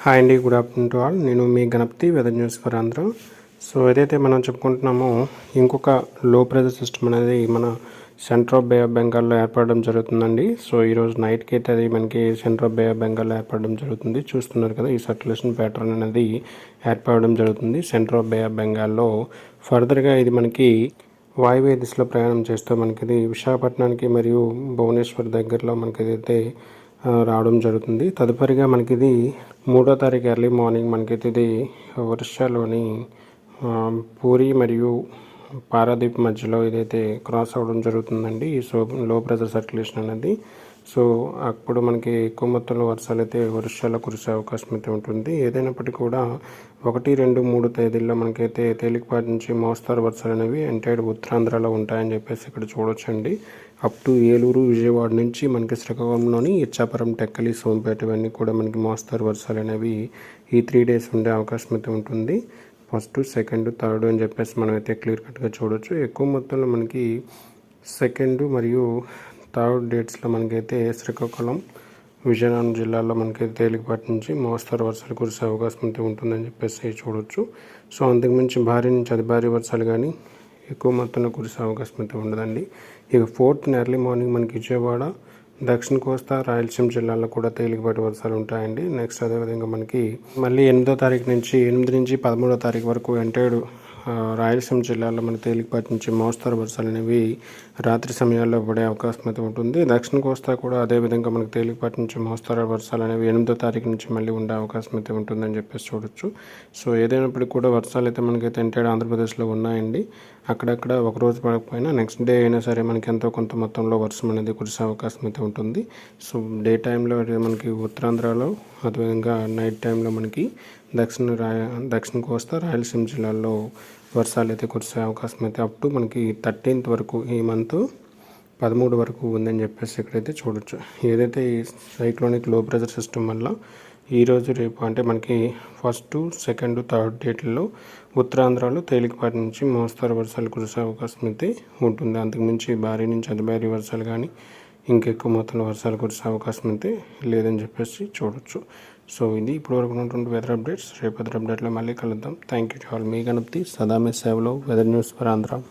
Hi అండి good afternoon to all నేను మీ Ganapathi weather news for Andhra so ఏదైతే మనం చెప్పుకుంటున్నామో ఇంకొక లో ప్రెజర్ సిస్టమ్ అనేది మన సెంటర్ ఆఫ్ బే ఆఫ్ బెంగాల్లో ఏర్పడడం జరుగుతుందండి. సో ఈరోజు నైట్కి అయితే అది మనకి సెంటర్ ఆఫ్ బే ఆఫ్ బెంగాల్లో ఏర్పడడం జరుగుతుంది. చూస్తున్నారు కదా ఈ సర్క్యులేషన్ ప్యాటర్న్ అనేది ఏర్పడడం జరుగుతుంది సెంటర్ ఆఫ్ బే ఆఫ్ బెంగాల్లో ఫర్దర్గా ఇది మనకి వాయువ్య దిశలో ప్రయాణం చేస్తూ మనకి ఇది విశాఖపట్నానికి మరియు భువనేశ్వర్ దగ్గరలో మనకి ఏదైతే రావడం జరుగుతుంది. తదుపరిగా మనకి ఇది మూడో తారీఖు ఎర్లీ మార్నింగ్ మనకైతే ఇది ఒరిస్సాలోని పూరి మరియు పారాదీప్ మధ్యలో ఇదైతే క్రాస్ అవ్వడం జరుగుతుందండి ఈ సో లో ప్రెజర్ సర్క్యులేషన్ అనేది సో అప్పుడు మనకి ఎక్కువ మొత్తంలో వర్షాలు అయితే వర్షాలు కురిసే అవకాశం అయితే ఉంటుంది. ఏదైనప్పటికీ కూడా ఒకటి రెండు మూడు తేదీల్లో మనకైతే తేలికపాటి నుంచి మోస్తారు వర్షాలు అనేవి ఎంటైర్డ్ ఉత్తరాంధ్రలో ఉంటాయని చెప్పేసి ఇక్కడ చూడొచ్చండి. అప్ టు ఏలూరు విజయవాడ నుంచి మనకి శ్రీకాకుళంలోని ఇచ్చాపురం టెక్కలి సోంపేట ఇవన్నీ కూడా మనకి మోస్తారు వర్షాలు అనేవి ఈ త్రీ డేస్ ఉండే అవకాశం అయితే ఉంటుంది. ఫస్ట్ సెకండ్ థర్డ్ అని చెప్పేసి మనం అయితే క్లియర్ కట్గా చూడొచ్చు. ఎక్కువ మొత్తంలో మనకి సెకండ్ మరియు థర్డ్ డేట్స్లో మనకైతే శ్రీకాకుళం విజయనగరం జిల్లాలో మనకైతే తేలికపాటి నుంచి మోస్తరు వర్షాలు కురిసే అవకాశం అయితే ఉంటుందని చెప్పేసి చూడొచ్చు. సో అంతకుమించి భారీ నుంచి అతి భారీ వర్షాలు కానీ ఎక్కువ మొత్తంలో కురిసే అవకాశం అయితే ఉండదండి. ఇక ఫోర్త్ ఎర్లీ మార్నింగ్ మనకి విజయవాడ దక్షిణ కోస్తా రాయలసీమ జిల్లాల్లో కూడా తేలికపాటి వర్షాలు ఉంటాయండి. నెక్స్ట్ అదేవిధంగా మనకి మళ్ళీ ఎనిమిదో తారీఖు నుంచి ఎనిమిది నుంచి పదమూడో తారీఖు వరకు ఎంటైడ్ రాయలసీమ జిల్లాలో మన తేలికపాటి నుంచి మోస్తరు వర్షాలు అనేవి రాత్రి సమయాల్లో పడే అవకాశం అయితే ఉంటుంది. దక్షిణ కోస్తా కూడా అదేవిధంగా మనకి తేలికపాటి నుంచి మోస్తరు వర్షాలు అనేవి ఎనిమిదో తారీఖు నుంచి మళ్ళీ ఉండే అవకాశం అయితే ఉంటుందని చెప్పేసి చూడొచ్చు. సో ఏదైనప్పటికీ కూడా వర్షాలు అయితే మనకైతే ఎంటైడ్ ఆంధ్రప్రదేశ్లో ఉన్నాయండి. అక్కడక్కడ ఒక రోజు పడకపోయినా నెక్స్ట్ డే అయినా సరే మనకి ఎంతో కొంత మొత్తంలో వర్షం అనేది కురిసే అవకాశం అయితే ఉంటుంది. సో డే టైంలో మనకి ఉత్తరాంధ్రలో అదేవిధంగా నైట్ టైంలో మనకి దక్షిణ రాయ దక్షిణ కోస్తా రాయలసీమ జిల్లాల్లో వర్షాలు అయితే కురిసే అవకాశం అయితే అప్ టు మనకి థర్టీన్త్ వరకు ఈ మంత్ పదమూడు వరకు ఉందని చెప్పేసి ఇక్కడైతే చూడొచ్చు. ఏదైతే ఈ సైక్లోనిక్లో ప్రెజర్ సిస్టమ్ వల్ల ఈరోజు రేపు అంటే మనకి ఫస్ట్ సెకండ్ థర్డ్ డేట్లలో ఉత్తరాంధ్రలో తేలికపాటి నుంచి మోస్తరు వర్షాలు కురిసే అవకాశం అయితే ఉంటుంది. అంతకుమించి భారీ నుంచి అతి భారీ వర్షాలు కానీ ఇంకెక్కువ మొత్తంలో వర్షాలు కురిసే అవకాశం అయితే లేదని చెప్పేసి చూడొచ్చు. సో ఇది ఇప్పటివరకు ఉన్నటువంటి వెదర్ అప్డేట్స్ రేపు వెదర్ అప్డేట్లో మళ్ళీ కలుద్దాం. థ్యాంక్ యూ ఆల్ మీ గణపతి సదా మీ సేవలో వెదర్ న్యూస్ ఫర్ ఆంధ్ర